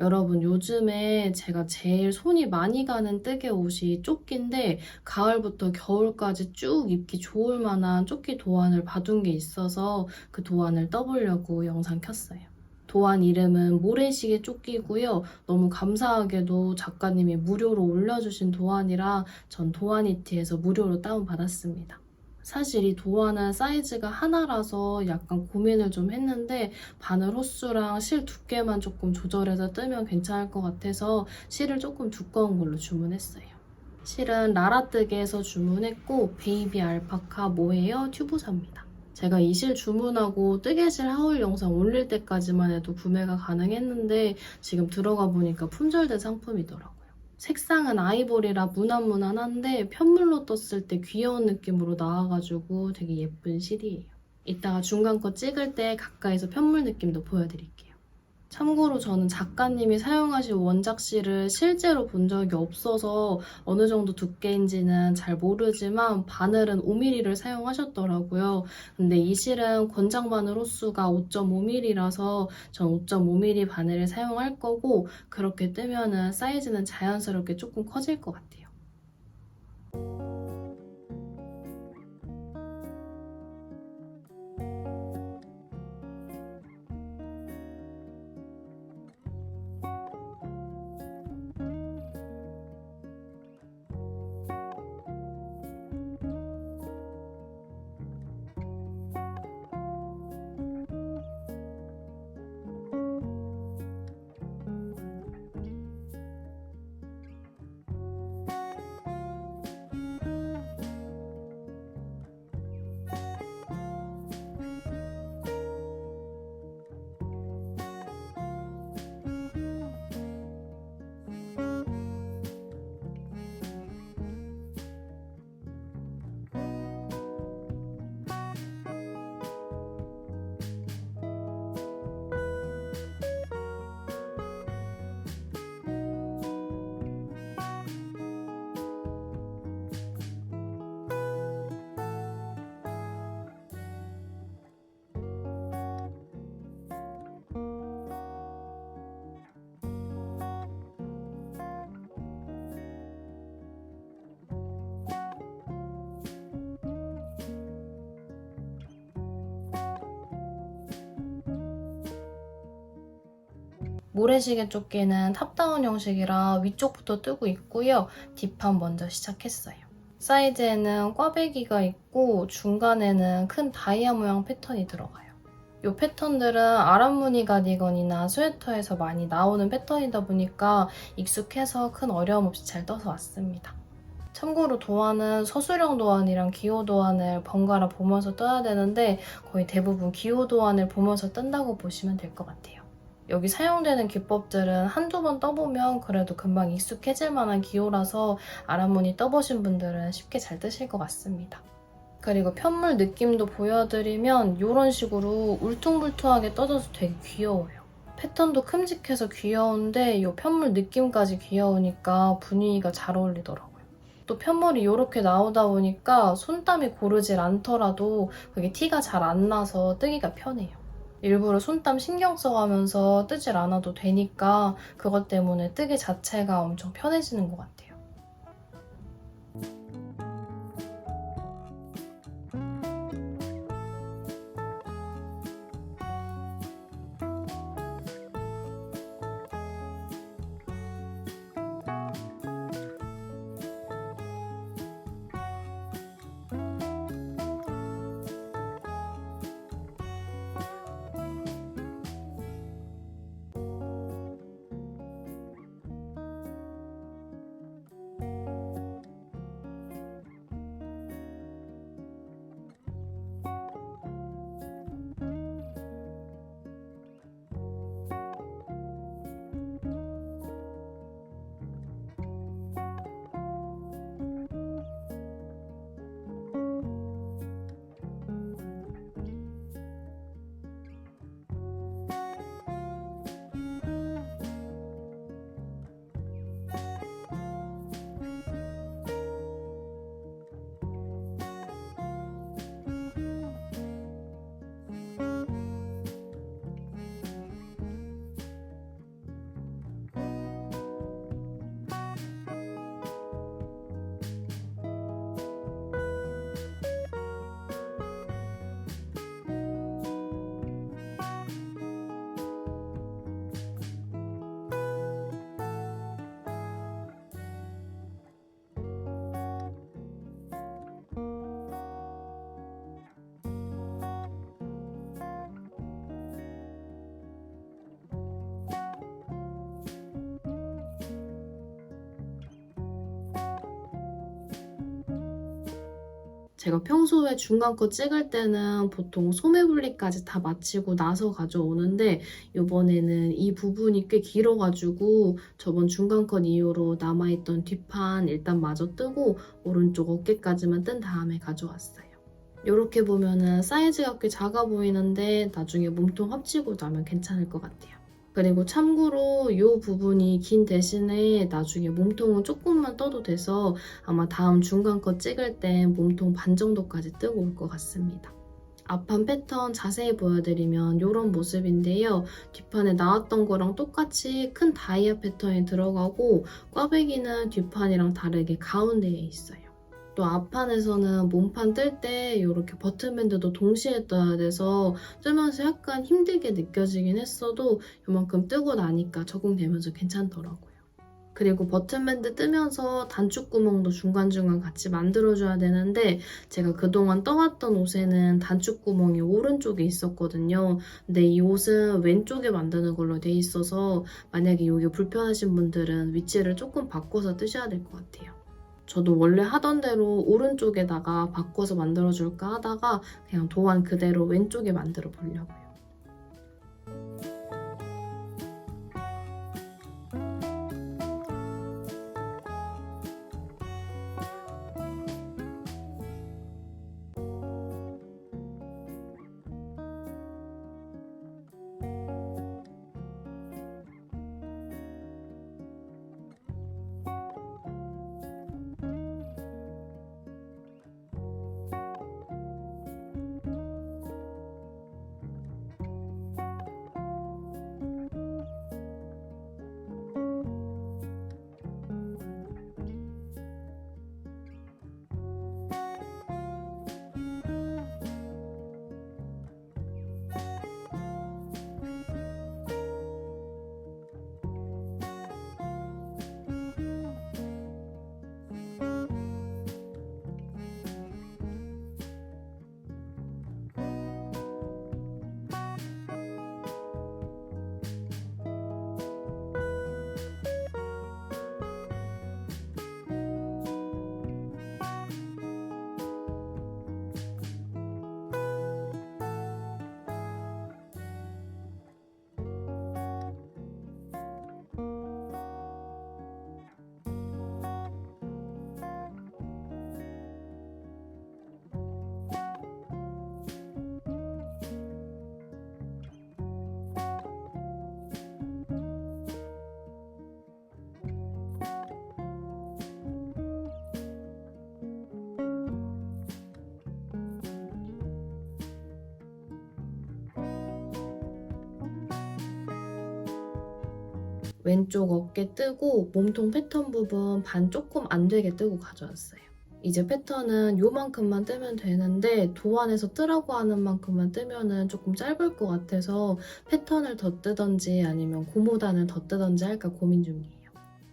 여러분, 요즘에 제가 제일 손이 많이 가는 뜨개 옷이 조끼인데, 가을부터 겨울까지 쭉 입기 좋을 만한 조끼 도안을 봐둔 게 있어서 그 도안을 떠보려고 영상 켰어요. 도안 이름은 모래시계 조끼고요. 너무 감사하게도 작가님이 무료로 올려주신 도안이라 전 도안이티에서 무료로 다운받았습니다. 사실 이 도안은 사이즈가 하나라서 약간 고민을 좀 했는데 바늘 호수랑 실 두께만 조금 조절해서 뜨면 괜찮을 것 같아서 실을 조금 두꺼운 걸로 주문했어요. 실은 라라뜨개에서 주문했고 베이비 알파카 모헤어 튜브사입니다. 제가 이 실 주문하고 뜨개실 하울 영상 올릴 때까지만 해도 구매가 가능했는데 지금 들어가 보니까 품절된 상품이더라고요. 색상은 아이보리라 무난무난한데 편물로 떴을 때 귀여운 느낌으로 나와가지고 되게 예쁜 실이에요. 이따가 중간 거 찍을 때 가까이서 편물 느낌도 보여드릴게요. 참고로 저는 작가님이 사용하신 원작실을 실제로 본 적이 없어서 어느 정도 두께인지는 잘 모르지만 바늘은 5mm를 사용하셨더라고요. 근데 이 실은 권장 바늘 호수가 5.5mm라서 전 5.5mm 바늘을 사용할 거고 그렇게 뜨면은 사이즈는 자연스럽게 조금 커질 것 같아요. 모래시계 조끼는 탑다운 형식이라 위쪽부터 뜨고 있고요. 뒷판 먼저 시작했어요. 사이즈에는 꽈배기가 있고 중간에는 큰 다이아 모양 패턴이 들어가요. 이 패턴들은 아랍무늬 가디건이나 스웨터에서 많이 나오는 패턴이다 보니까 익숙해서 큰 어려움 없이 잘 떠서 왔습니다. 참고로 도안은 서술형 도안이랑 기호 도안을 번갈아 보면서 떠야 되는데 거의 대부분 기호 도안을 보면서 뜬다고 보시면 될 것 같아요. 여기 사용되는 기법들은 한두 번 떠보면 그래도 금방 익숙해질 만한 기호라서 아람무늬 떠보신 분들은 쉽게 잘 뜨실 것 같습니다. 그리고 편물 느낌도 보여드리면 이런 식으로 울퉁불퉁하게 떠져서 되게 귀여워요. 패턴도 큼직해서 귀여운데 이 편물 느낌까지 귀여우니까 분위기가 잘 어울리더라고요. 또 편물이 이렇게 나오다 보니까 손땀이 고르질 않더라도 그게 티가 잘 안 나서 뜨기가 편해요. 일부러 손땀 신경 써가면서 뜨질 않아도 되니까 그것 때문에 뜨기 자체가 엄청 편해지는 것 같아요. 제가 평소에 중간 거 찍을 때는 보통 소매 분리까지 다 마치고 나서 가져오는데 이번에는 이 부분이 꽤 길어가지고 저번 중간 컷 이후로 남아있던 뒷판 일단 마저 뜨고 오른쪽 어깨까지만 뜬 다음에 가져왔어요. 이렇게 보면은 사이즈가 꽤 작아 보이는데 나중에 몸통 합치고 나면 괜찮을 것 같아요. 그리고 참고로 이 부분이 긴 대신에 나중에 몸통은 조금만 떠도 돼서 아마 다음 중간 거 찍을 때 몸통 반 정도까지 뜨고 올 것 같습니다. 앞판 패턴 자세히 보여드리면 이런 모습인데요. 뒷판에 나왔던 거랑 똑같이 큰 다이아 패턴이 들어가고 꽈배기는 뒷판이랑 다르게 가운데에 있어요. 또 앞판에서는 몸판 뜰 때 이렇게 버튼밴드도 동시에 떠야 돼서 뜨면서 약간 힘들게 느껴지긴 했어도 이만큼 뜨고 나니까 적응되면서 괜찮더라고요. 그리고 버튼밴드 뜨면서 단축구멍도 중간중간 같이 만들어줘야 되는데 제가 그동안 떠왔던 옷에는 단축구멍이 오른쪽에 있었거든요. 근데 이 옷은 왼쪽에 만드는 걸로 돼 있어서 만약에 이게 불편하신 분들은 위치를 조금 바꿔서 뜨셔야 될 것 같아요. 저도 원래 하던 대로 오른쪽에다가 바꿔서 만들어줄까 하다가 그냥 도안 그대로 왼쪽에 만들어 보려고요. 왼쪽 어깨 뜨고 몸통 패턴 부분 반 조금 안 되게 뜨고 가져왔어요. 이제 패턴은 요만큼만 뜨면 되는데 도안에서 뜨라고 하는 만큼만 뜨면은 조금 짧을 것 같아서 패턴을 더 뜨던지 아니면 고무단을 더 뜨던지 할까 고민 중이에요.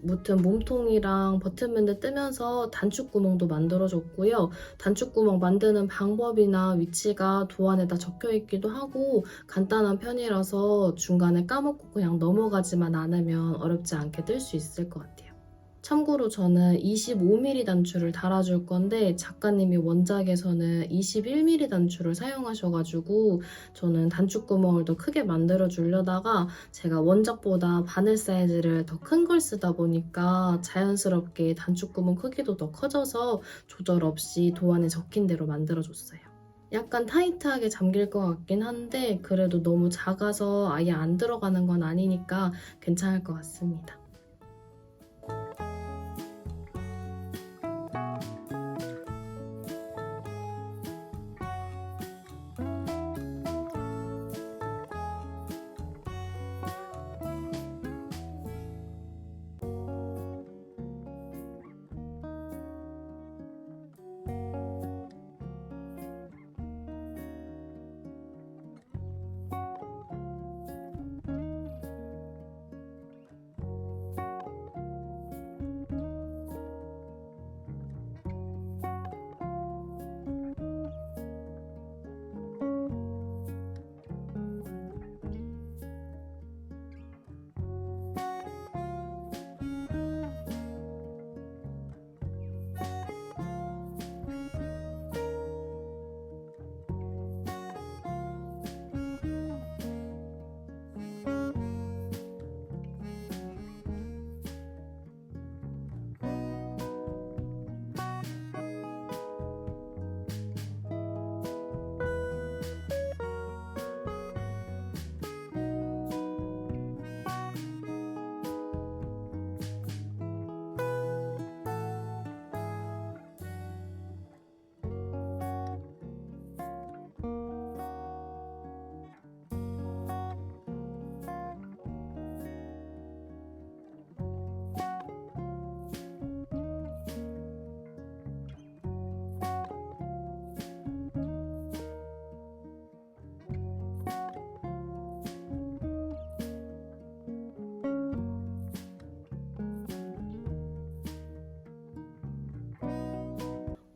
무튼 몸통이랑 버튼밴드 뜨면서 단축 구멍도 만들어줬고요. 단축 구멍 만드는 방법이나 위치가 도안에 다 적혀 있기도 하고 간단한 편이라서 중간에 까먹고 그냥 넘어가지만 않으면 어렵지 않게 뜰 수 있을 것 같아요. 참고로 저는 25mm 단추를 달아줄 건데 작가님이 원작에서는 21mm 단추를 사용하셔가지고 저는 단축구멍을 더 크게 만들어 주려다가 제가 원작보다 바늘 사이즈를 더 큰 걸 쓰다 보니까 자연스럽게 단축구멍 크기도 더 커져서 조절 없이 도안에 적힌 대로 만들어줬어요. 약간 타이트하게 잠길 것 같긴 한데 그래도 너무 작아서 아예 안 들어가는 건 아니니까 괜찮을 것 같습니다.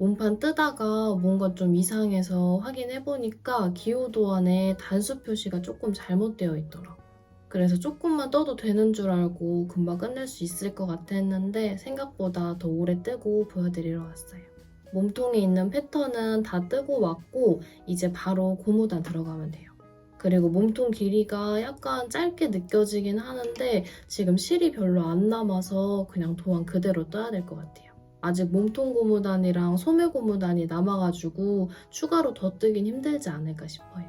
몸판 뜨다가 뭔가 좀 이상해서 확인해보니까 기호도 안에 단수 표시가 조금 잘못되어 있더라고. 그래서 조금만 떠도 되는 줄 알고 금방 끝낼 수 있을 것 같아 했는데 생각보다 더 오래 뜨고 보여드리러 왔어요. 몸통에 있는 패턴은 다 뜨고 왔고 이제 바로 고무단 들어가면 돼요. 그리고 몸통 길이가 약간 짧게 느껴지긴 하는데 지금 실이 별로 안 남아서 그냥 도안 그대로 떠야 될 것 같아요. 아직 몸통 고무단이랑 소매 고무단이 남아가지고 추가로 더 뜨긴 힘들지 않을까 싶어요.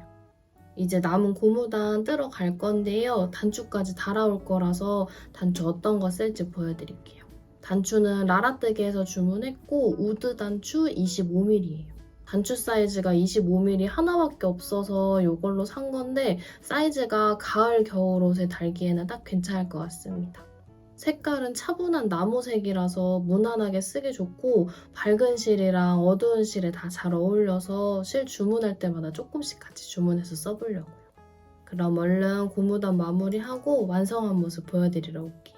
이제 남은 고무단 뜨러 갈 건데요. 단추까지 달아올 거라서 단추 어떤 거 쓸지 보여드릴게요. 단추는 라라뜨기에서 주문했고 우드 단추 25mm예요. 단추 사이즈가 25mm 하나밖에 없어서 이걸로 산 건데 사이즈가 가을 겨울 옷에 달기에는 딱 괜찮을 것 같습니다. 색깔은 차분한 나무색이라서 무난하게 쓰기 좋고 밝은 실이랑 어두운 실에 다 잘 어울려서 실 주문할 때마다 조금씩 같이 주문해서 써보려고요. 그럼 얼른 고무단 마무리하고 완성한 모습 보여드리러 올게요.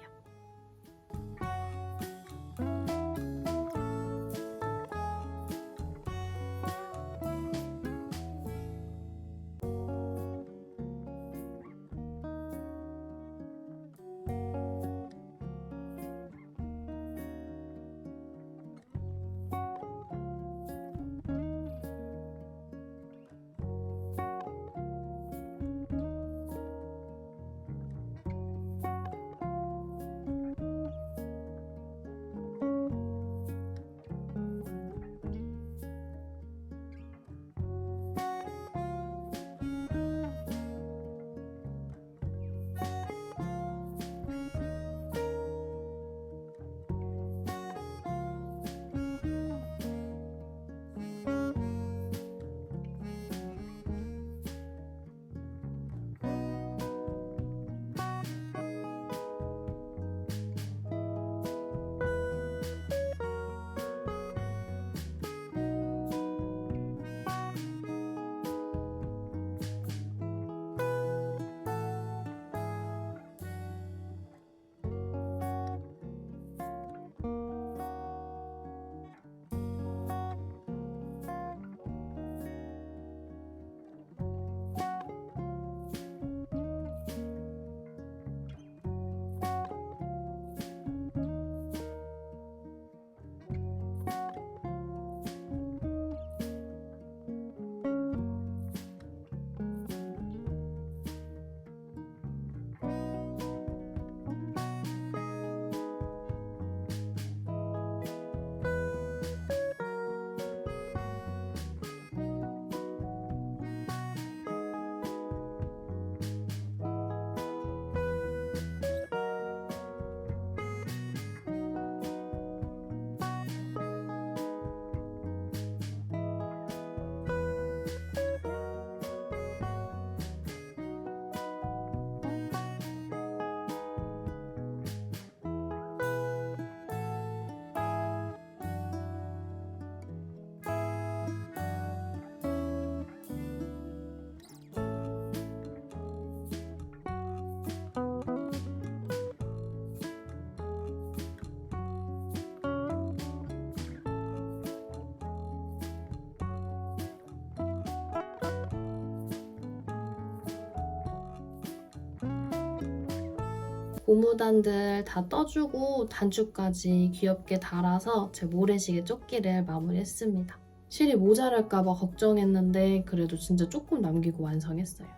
고무단들 다 떠주고 단추까지 귀엽게 달아서 제 모래시계 조끼를 마무리했습니다. 실이 모자랄까봐 걱정했는데 그래도 진짜 조금 남기고 완성했어요.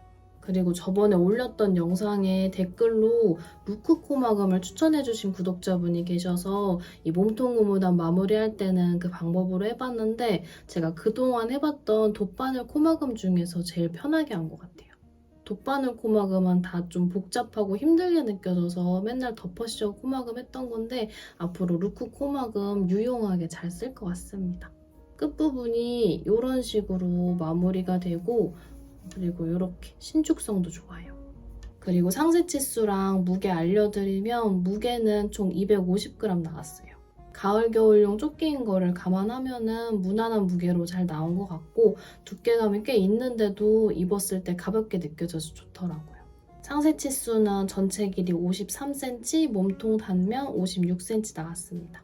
그리고 저번에 올렸던 영상에 댓글로 루크 코마금을 추천해주신 구독자분이 계셔서 이 몸통 고무단 마무리할 때는 그 방법으로 해봤는데 제가 그동안 해봤던 돗바늘 코마금 중에서 제일 편하게 한 것 같아요. 돗바늘 코마금은 다 좀 복잡하고 힘들게 느껴져서 맨날 덮어씌워 코마금 했던 건데 앞으로 루크 코마금 유용하게 잘 쓸 것 같습니다. 끝부분이 이런 식으로 마무리가 되고 그리고 이렇게 신축성도 좋아요. 그리고 상세 치수랑 무게 알려드리면 무게는 총 250g 나왔어요. 가을 겨울용 조끼인 거를 감안하면은 무난한 무게로 잘 나온 것 같고 두께감이 꽤 있는데도 입었을 때 가볍게 느껴져서 좋더라고요. 상세 치수는 전체 길이 53cm, 몸통 단면 56cm 나왔습니다.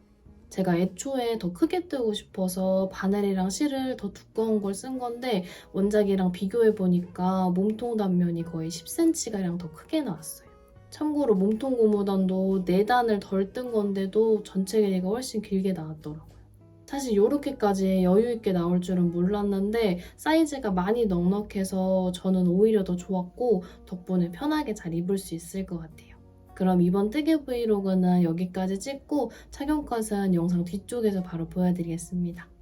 제가 애초에 더 크게 뜨고 싶어서 바늘이랑 실을 더 두꺼운 걸 쓴 건데 원작이랑 비교해보니까 몸통 단면이 거의 10cm가량 더 크게 나왔어요. 참고로 몸통 고무단도 4단을 덜 뜬 건데도 전체 길이가 훨씬 길게 나왔더라고요. 사실 이렇게까지 여유있게 나올 줄은 몰랐는데 사이즈가 많이 넉넉해서 저는 오히려 더 좋았고 덕분에 편하게 잘 입을 수 있을 것 같아요. 그럼 이번 뜨개 브이로그는 여기까지 찍고 착용 컷은 영상 뒤쪽에서 바로 보여드리겠습니다.